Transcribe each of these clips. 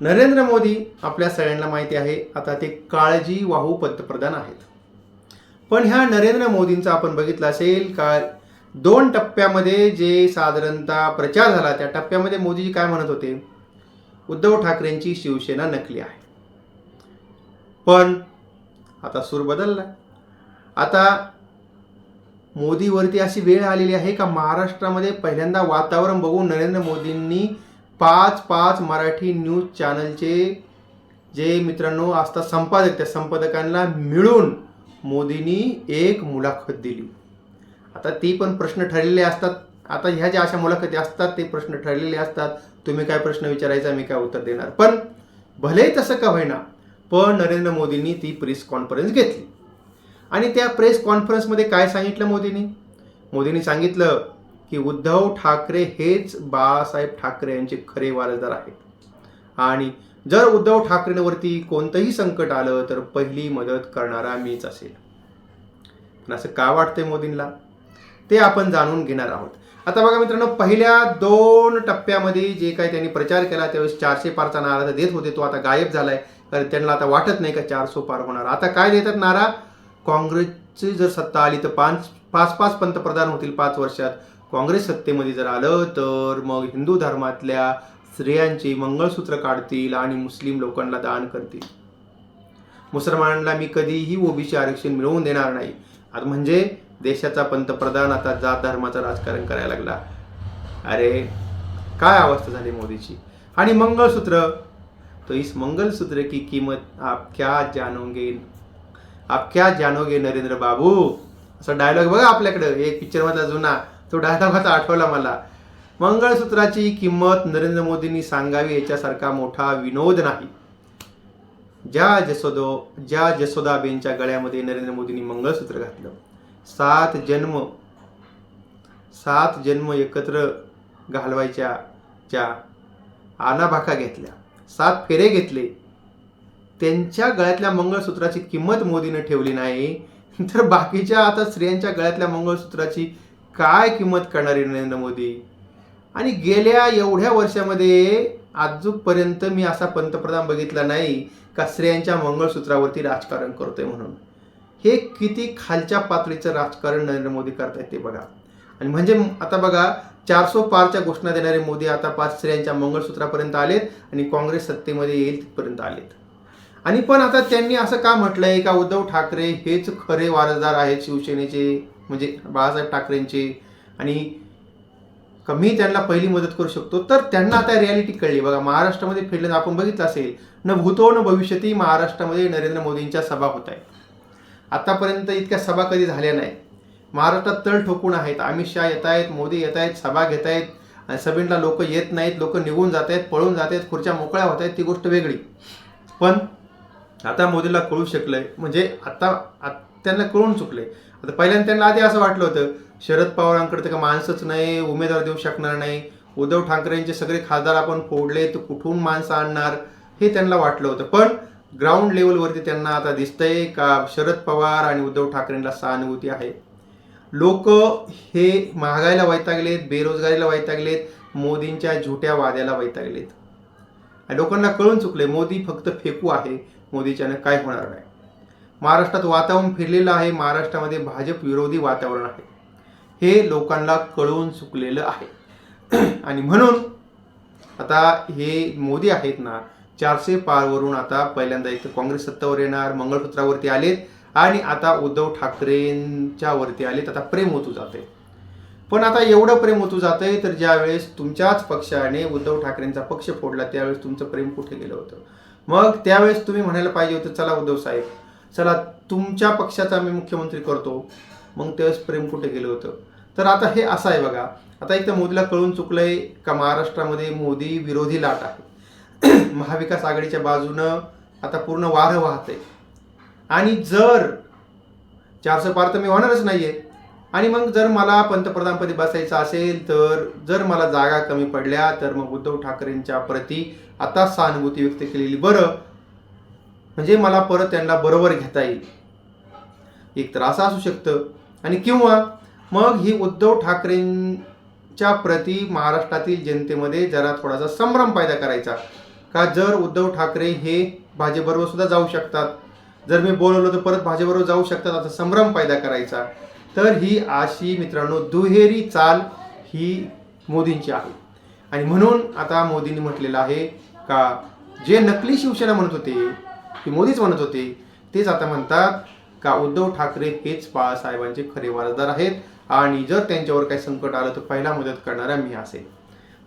नरेंद्र मोदी आपल्या सगळ्यांना माहिती आहे आता ते काळजी वाहू पंतप्रधान आहेत. पण ह्या नरेंद्र मोदींचा आपण बघितलं असेल का दोन टप्प्यामध्ये जे साधारणतः प्रचार झाला त्या टप्प्यामध्ये मोदीजी काय म्हणत होते? उद्धव ठाकरेंची शिवसेना नकली आहे. पण आता सूर बदलला. आता मोदीवरती अशी वेळ आलेली आहे का? महाराष्ट्रामध्ये पहिल्यांदा वातावरण बघून नरेंद्र मोदींनी पाच पाच मराठी न्यूज चॅनलचे जे मित्रांनो असतात संपादक त्या संपादकांना मिळून मोदींनी एक मुलाखत दिली. आता ती पण प्रश्न ठरलेले असतात. आता ह्या ज्या अशा मुलाखती असतात ते प्रश्न ठरलेले असतात. तुम्ही काय प्रश्न विचारायचा मी काय उत्तर देणार? पण भले तसं का होईना पण नरेंद्र मोदींनी ती प्रेस कॉन्फरन्स घेतली. आणि त्या प्रेस कॉन्फरन्समध्ये काय सांगितलं मोदींनी? मोदींनी सांगितलं की उद्धव ठाकरे हेच बाळासाहेब ठाकरे यांचे खरे वारसदार आहेत. आणि जर उद्धव ठाकरेंवरती कोणतंही संकट आलं तर पहिली मदत करणारा मीच असेल. पण असं का वाटतंय मोदींना ते आपण जाणून घेणार आहोत. आता बघा मित्रांनो पहिल्या दोन टप्प्यामध्ये जे काही त्यांनी प्रचार केला त्यावेळेस चारशे पारचा नारा तर देत होते तो आता गायब झालाय. कारण त्यांना आता वाटत नाही का चारशे पार होणार. आता काय देतात नारा? काँग्रेसची जर सत्ता आली तर पाच पाच पाच पंतप्रधान होतील पाच वर्षात. काँग्रेस सत्तेमध्ये जर आलं तर मग हिंदू धर्मातल्या स्त्रियांचे मंगळसूत्र काढतील आणि मुस्लिम लोकांना दान करतील. मुसलमानांना मी कधीही ओबीसी आरक्षण मिळवून देणार नाही. आता म्हणजे देशाचा पंतप्रधान आता जात धर्माचं राजकारण करायला लागला. अरे काय अवस्था झाली मोदीची? आणि मंगळसूत्र? तो इस मंगलसूत्र की किंमत आप क्या जानोगे? आप क्या जानोगे नरेंद्र बाबू? असा डायलॉग बघा आपल्याकडं. एक पिक्चरमधला जुना. तो डायलॉगाचा आठवला मला. मंगळसूत्राची किंमत नरेंद्र मोदींनी सांगावी याच्यासारखा मोठा विनोद नाही. ज्या जसोदो ज्या जसोदाबेनच्या गळ्यामध्ये नरेंद्र मोदींनी मंगळसूत्र घातलं. सात जन्म सात जन्म एकत्र घालवायच्या ज्या आनाभाका घेतल्या सात फेरे घेतले त्यांच्या गळ्यातल्या मंगळसूत्राची किंमत मोदीनं ठेवली नाही. तर बाकीच्या आता स्त्रियांच्या गळ्यातल्या मंगळसूत्राची काय किंमत करणारे नरेंद्र मोदी? आणि गेल्या एवढ्या वर्षामध्ये आजूकपर्यंत मी असा पंतप्रधान बघितला नाही का स्त्रियांच्या मंगळसूत्रावरती राजकारण करतोय म्हणून. हे किती खालच्या पातळीचं राजकारण नरेंद्र मोदी करतायत ते बघा. आणि म्हणजे आता बघा चारसो पारच्या घोषणा देणारे मोदी आता पाच स्त्रियांच्या मंगळसूत्रापर्यंत आलेत आणि काँग्रेस सत्तेमध्ये येईल तिथपर्यंत आलेत. आणि पण आता त्यांनी असं का म्हटलंय का उद्धव ठाकरे हेच खरे वारसदार आहेत शिवसेनेचे? म्हणजे बाळासाहेब ठाकरेंचे. आणि कमी त्यांना पहिली मदत करू शकतो तर त्यांना आता रियालिटी कळली. बघा महाराष्ट्रामध्ये फिरलं आपण बघितलं असेल न भूतो न भविष्यती महाराष्ट्रामध्ये नरेंद्र मोदींच्या सभा होत आहेत. आतापर्यंत इतक्या सभा कधी झाल्या नाही. महाराष्ट्रात तळ ठोकून आहेत. अमित शहा येत आहेत मोदी येत आहेत सभा घेत आहेत आणि सभेला लोक येत नाहीत लोक निघून जात आहेत पळून जात आहेत खुर्च्या मोकळ्या होत आहेत ती गोष्ट वेगळी. पण आता मोदीला कळू शकलंय. म्हणजे आता त्यांना कळून चुकलंय. आता पहिल्यांदा त्यांना आधी असं वाटलं होतं शरद पवारांकडे तर का माणसंच नाही उमेदवार देऊ शकणार नाही. उद्धव ठाकरेंचे सगळे खासदार आपण फोडले तर कुठून माणसं आणणार? हे त्यांना वाटलं होतं. पण ग्राउंड लेवलवरती त्यांना आता दिसतंय का शरद पवार आणि उद्धव ठाकरेंना सहानुभूती आहे? लोक हे महागाईला वैतागलेत बेरोजगारीला वैतागलेत मोदींच्या झुट्या वाद्याला वैतागलेत. आणि लोकांना कळून चुकले मोदी फक्त फेकू आहे मोदीच्यानं काय होणार नाही. महाराष्ट्रात वातावरण फिरलेलं आहे. महाराष्ट्रामध्ये भाजप विरोधी वातावरण आहे. हे लोकांना कळून चुकलेलं आहे. आणि म्हणून आता हे मोदी आहेत ना चारशे पारवरून आता पहिल्यांदा इथं काँग्रेस सत्तावर येणार मंगळसूत्रावरती आलेत आणि आता उद्धव ठाकरेंच्या वरती आलेत. आता प्रेम होतू जाते पण आता एवढं प्रेम होतू जातंय तर ज्यावेळेस तुमच्याच पक्षाने उद्धव ठाकरेंचा पक्ष फोडला त्यावेळेस तुमचं प्रेम कुठे गेलं होतं? मग त्यावेळेस तुम्ही म्हणायला पाहिजे होतं चला उद्धव साहेब चला तुमच्या पक्षाचा मी मुख्यमंत्री करतो. मग त्यावेळेस प्रेम कुठे गेलं होतं? तर आता हे असं आहे बघा. आता एक तर मोदीला कळून चुकलं आहे का महाराष्ट्रामध्ये मोदी विरोधी लाट आहे. महाविकास आघाडीच्या बाजूनं आता पूर्ण वारं आहे आणि जर चारशे पार तर मी होणारच नाही आहे आणि मग जर मला पंतप्रधानपदी बसायचं असेल तर जर मला जागा कमी पडल्या तर मग उद्धव ठाकरेंच्या प्रती आता सहानुभूती व्यक्त केलेली. बरं म्हणजे मला परत त्यांना बरोबर घेता येईल. एक तर असं असू शकतं. आणि किंवा मग ही उद्धव ठाकरेंच्या प्रती महाराष्ट्रातील जनतेमध्ये जरा थोडासा संभ्रम पैदा करायचा. का जर उद्धव ठाकरे हे भाजपबरोबर सुद्धा जाऊ शकतात. जर मी बोलवलं तर परत भाजपबरोबर जाऊ शकतात असा संभ्रम पैदा करायचा. तर ही अशी मित्रांनो दुहेरी चाल ही मोदींची आहे. आणि म्हणून आता मोदींनी म्हटलेलं आहे का जे नकली शिवसेना म्हणत होते की मोदीच म्हणत होते. तेच आता म्हणतात का उद्धव ठाकरे हेच बाळासाहेबांचे खरे वारसदार आहेत आणि जर त्यांच्यावर काही संकट आलं तर पहिला मदत करणारा मी असेल.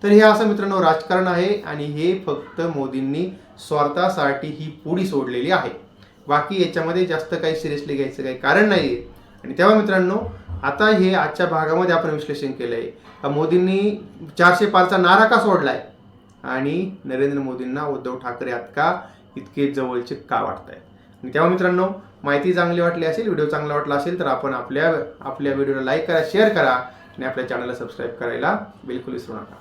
तर हे असं मित्रांनो राजकारण आहे आणि हे फक्त मोदींनी स्वार्थासाठी ही पुडी सोडलेली आहे. बाकी याच्यामध्ये जास्त काही सिरियसली घ्यायचं काही कारण नाही आहे आणि तेव्हा मित्रांनो आता हे आजच्या भागामध्ये आपण विश्लेषण केलं आहे का मोदींनी चारशे पारचा नारा का सोडलाय? आणि नरेंद्र मोदींना उद्धव ठाकरे आत का इतके जवळचे का वाटत आहेत आणि तेव्हा मित्रांनो माहिती चांगली वाटली असेल व्हिडिओ चांगला वाटला असेल तर आपण आपल्या आपल्या व्हिडिओला लाईक करा शेअर करा आणि आपल्या चॅनलला सबस्क्राईब करायला बिलकुल विसरू नका.